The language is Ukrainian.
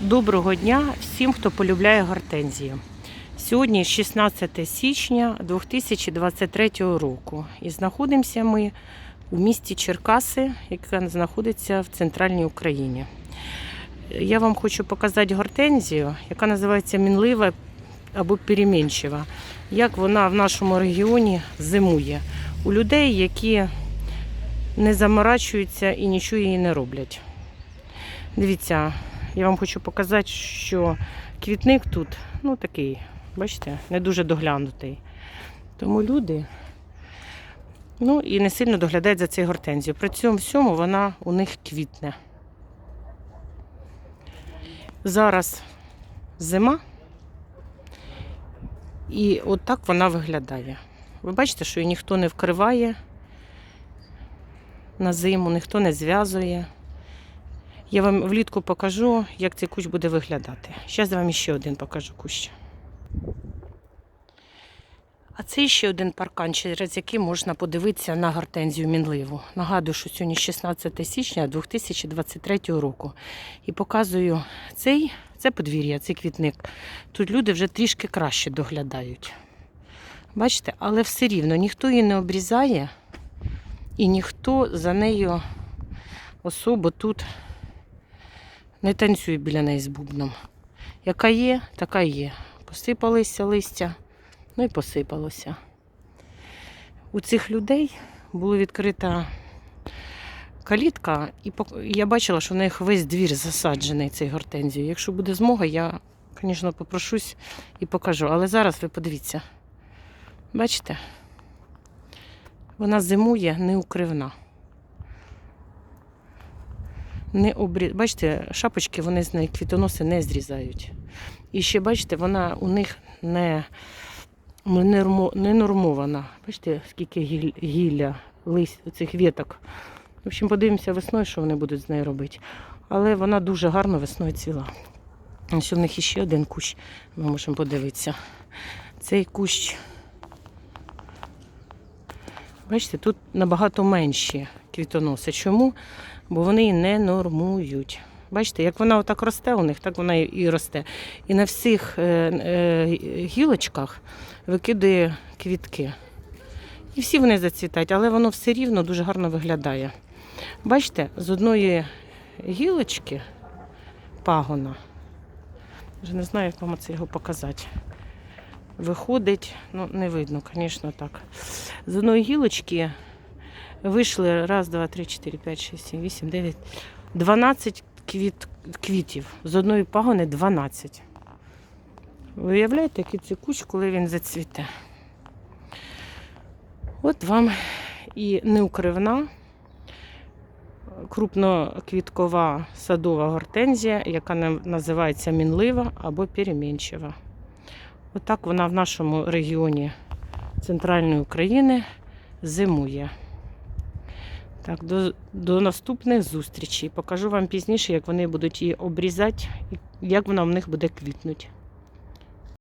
Доброго дня всім, хто полюбляє гортензію. Сьогодні 16 січня 2023 року. І знаходимося ми у місті Черкаси, яке знаходиться в центральній Україні. Я вам хочу показати гортензію, яка називається мінлива або перемінчива. Як вона в нашому регіоні зимує у людей, які не заморачуються і нічого їй не роблять. Дивіться, я вам хочу показати, що квітник тут, ну такий, бачите, не дуже доглянутий. Тому люди ну, і не сильно доглядають за цей гортензію. При цьому всьому вона у них квітне. Зараз зима, і отак вона виглядає. Ви бачите, що її ніхто не вкриває на зиму, ніхто не зв'язує. Я вам влітку покажу, як цей кущ буде виглядати. Зараз вам ще один покажу кущ. А це ще один паркан, через який можна подивитися на гортензію мінливу. Нагадую, що сьогодні 16 січня 2023 року. І показую цей, це подвір'я, цей квітник. Тут люди вже трішки краще доглядають. Бачите, але все рівно ніхто її не обрізає і ніхто за нею особо тут не танцює біля неї з бубном. Яка є, така є. Посипалися листя, ну і посипалося. У цих людей була відкрита калітка, і я бачила, що в них весь двір засаджений цей гортензією. Якщо буде змога, я, звісно, попрошусь і покажу. Але зараз ви подивіться. Бачите? Вона зимує неукривна не обрі... Бачите, шапочки вони з неї квітоноси не зрізають. І ще, бачите, вона у них не, не, нормована. Бачите, скільки гілля, лист цих віток. В общем, подивимося весною, що вони будуть з нею робити. Але вона дуже гарно весною ціла. Ось у них іще один кущ, ми можемо подивитися. Цей кущ. Бачите, тут набагато менші квітоноси. Чому? Бо вони її не нормують. Бачите, як вона отак росте у них, так вона і- росте. І на всіх е, е, гілочках викидає квітки. І всі вони зацвітають, але воно все рівно дуже гарно виглядає. Бачите, з одної гілочки пагона, вже не знаю, як вам це його показати. Виходить, ну не видно, звісно, так. З одної гілочки вийшли раз, два, три, чотири, п'ять, шість, сім, вісім, дев'ять, 12 квіт, квітів. З одної пагони 12. Ви уявляєте, який це кущ, коли він зацвіте? От вам і неукривна, крупноквіткова садова гортензія, яка на- називається мінлива або перемінчива. Отак вона в нашому регіоні центральної України зимує. Так, до, до наступних зустрічей. Покажу вам пізніше, як вони будуть її обрізати і як вона в них буде квітнути.